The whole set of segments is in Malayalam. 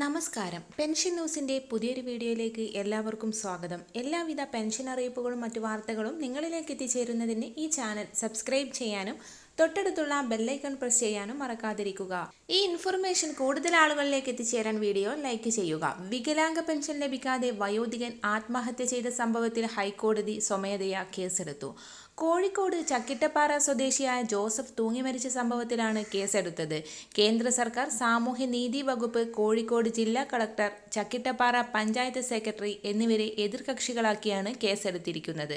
നമസ്കാരം. പെൻഷൻ ന്യൂസിന്റെ പുതിയൊരു വീഡിയോയിലേക്ക് എല്ലാവർക്കും സ്വാഗതം. എല്ലാവിധ പെൻഷൻ അറിയിപ്പുകളും മറ്റു വാർത്തകളും നിങ്ങളിലേക്ക് എത്തിച്ചേരുന്നതിന് ഈ ചാനൽ സബ്സ്ക്രൈബ് ചെയ്യാനും തൊട്ടടുത്തുള്ള ബെല്ലൈക്കൺ പ്രസ് ചെയ്യാനും മറക്കാതിരിക്കുക. ഈ ഇൻഫർമേഷൻ കൂടുതൽ ആളുകളിലേക്ക് എത്തിച്ചേരാൻ വീഡിയോ ലൈക്ക് ചെയ്യുക. വികലാംഗ പെൻഷൻ ലഭിക്കാതെ വയോധികൻ ആത്മഹത്യ ചെയ്ത സംഭവത്തിൽ ഹൈക്കോടതി സ്വമേധയാ കേസെടുത്തു. കോഴിക്കോട് ചക്കിട്ടപ്പാറ സ്വദേശിയായ ജോസഫ് തൂങ്ങി മരിച്ച സംഭവത്തിലാണ് കേസെടുത്തത്. കേന്ദ്ര സർക്കാർ സാമൂഹ്യനീതി വകുപ്പ് കോഴിക്കോട് ജില്ലാ കളക്ടർ ചക്കിട്ടപ്പാറ പഞ്ചായത്ത് സെക്രട്ടറി എന്നിവരെ എതിർകക്ഷികളാക്കിയാണ് കേസെടുത്തിരിക്കുന്നത്.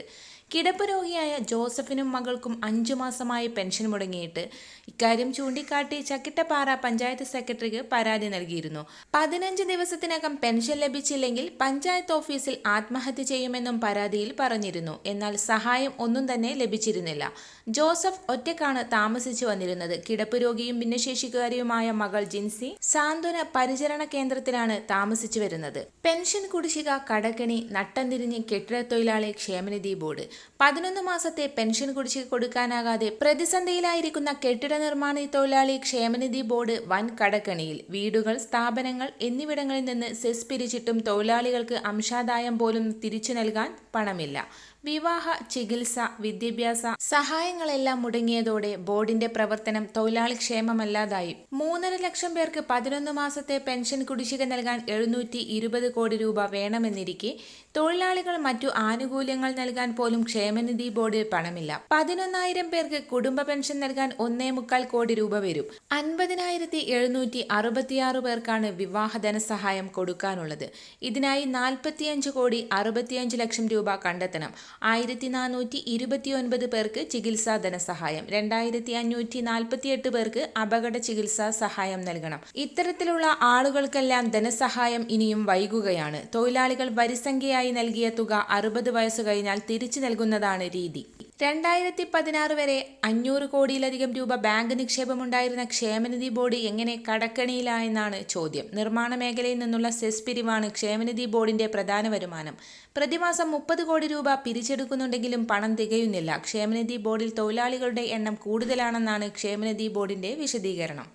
കിടപ്പ് രോഗിയായ ജോസഫിനും മകൾക്കും അഞ്ചു മാസമായി പെൻഷൻ മുടങ്ങിയിട്ട് ഇക്കാര്യം ചൂണ്ടിക്കാട്ടി ചക്കിട്ടപ്പാറ പഞ്ചായത്ത് സെക്രട്ടറിക്ക് പരാതി നൽകിയിരുന്നു. പതിനഞ്ച് ദിവസത്തിനകം പെൻഷൻ ലഭിച്ചില്ലെങ്കിൽ പഞ്ചായത്ത് ഓഫീസിൽ ആത്മഹത്യ ചെയ്യുമെന്നും പരാതിയിൽ പറഞ്ഞിരുന്നു. എന്നാൽ സഹായം ഒന്നും തന്നെ ലഭിച്ചിരുന്നില്ല. ജോസഫ് ഒറ്റക്കാണ് താമസിച്ചു വന്നിരുന്നത്. കിടപ്പ് രോഗിയും ഭിന്നശേഷിക്കാരിയുമായ മകൾ ജിൻസി സാന്ത്വന പരിചരണ കേന്ദ്രത്തിലാണ് താമസിച്ചു വരുന്നത്. പെൻഷൻ കുടിശ്ശിക കടക്കണി നട്ടംതിരിഞ്ഞ് കെട്ടിടത്തൊഴിലാളി ക്ഷേമനിധി ബോർഡ്. പതിനൊന്ന് മാസത്തെ പെൻഷൻ കുടിശ്ശിക കൊടുക്കാനാകാതെ പ്രതിസന്ധിയിലായിരിക്കുന്ന കെട്ടിട നിർമ്മാണ തൊഴിലാളി ക്ഷേമനിധി ബോർഡ് വൻ കടക്കണിയിൽ. വീടുകൾ സ്ഥാപനങ്ങൾ എന്നിവിടങ്ങളിൽ നിന്ന് സെസ് പിരിച്ചിട്ടും തൊഴിലാളികൾക്ക് അംശാദായം പോലും തിരിച്ചു നൽകാൻ പണമില്ല. വിവാഹ ചികിത്സ വിദ്യാഭ്യാസ സഹായങ്ങളെല്ലാം മുടങ്ങിയതോടെ ബോർഡിന്റെ പ്രവർത്തനം തൊഴിലാളി ക്ഷേമമല്ലാതായി മൂന്നര ലക്ഷം പേർക്ക് പതിനൊന്ന് മാസത്തെ പെൻഷൻ കുടിശ്ശിക നൽകാൻ എഴുന്നൂറ്റി ഇരുപത് കോടി രൂപ വേണമെന്നിരിക്കെ തൊഴിലാളികൾ മറ്റു ആനുകൂല്യങ്ങൾ നൽകാൻ പോലും ക്ഷേമനിധി ബോർഡിൽ പണമില്ല. പതിനൊന്നായിരം പേർക്ക് കുടുംബ പെൻഷൻ നൽകാൻ ഒന്നേ മുക്കാൽ കോടി രൂപ വരും. അൻപതിനായിരത്തി എഴുന്നൂറ്റി അറുപത്തിയാറ് പേർക്കാണ് വിവാഹ ധനസഹായം കൊടുക്കാനുള്ളത്. ഇതിനായി നാൽപ്പത്തിയഞ്ച് കോടി അറുപത്തിയഞ്ച് ലക്ഷം രൂപ കണ്ടെത്തണം. ആയിരത്തി നാനൂറ്റി ഇരുപത്തിയൊൻപത് പേർക്ക് ചികിത്സാ ധനസഹായം രണ്ടായിരത്തി അഞ്ഞൂറ്റി നാൽപ്പത്തിയെട്ട് പേർക്ക് അപകട ചികിത്സാ സഹായം നൽകണം. ഇത്തരത്തിലുള്ള ആളുകൾക്കെല്ലാം ധനസഹായം ഇനിയും വൈകുകയാണ്. തൊഴിലാളികൾ വരിസംഖ്യയായി നൽകിയ തുക അറുപത് വയസ്സ് കഴിഞ്ഞാൽ തിരിച്ചു നൽകുന്നതാണ് രീതി. രണ്ടായിരത്തി പതിനാറ് വരെ അഞ്ഞൂറ് കോടിയിലധികം രൂപ ബാങ്ക് നിക്ഷേപമുണ്ടായിരുന്ന ക്ഷേമനിധി ബോർഡ് എങ്ങനെ കടക്കണിയിലായെന്നാണ് ചോദ്യം. നിർമ്മാണ മേഖലയിൽ നിന്നുള്ള സെസ് പിരിവാണ് ക്ഷേമനിധി ബോർഡിന്റെ പ്രധാന വരുമാനം. പ്രതിമാസം മുപ്പത് കോടി രൂപ പിരിച്ചെടുക്കുന്നുണ്ടെങ്കിലും പണം തികയുന്നില്ല. ക്ഷേമനിധി ബോർഡിൽ തൊഴിലാളികളുടെ എണ്ണം കൂടുതലാണെന്നാണ് ക്ഷേമനിധി ബോർഡിന്റെ വിശദീകരണം.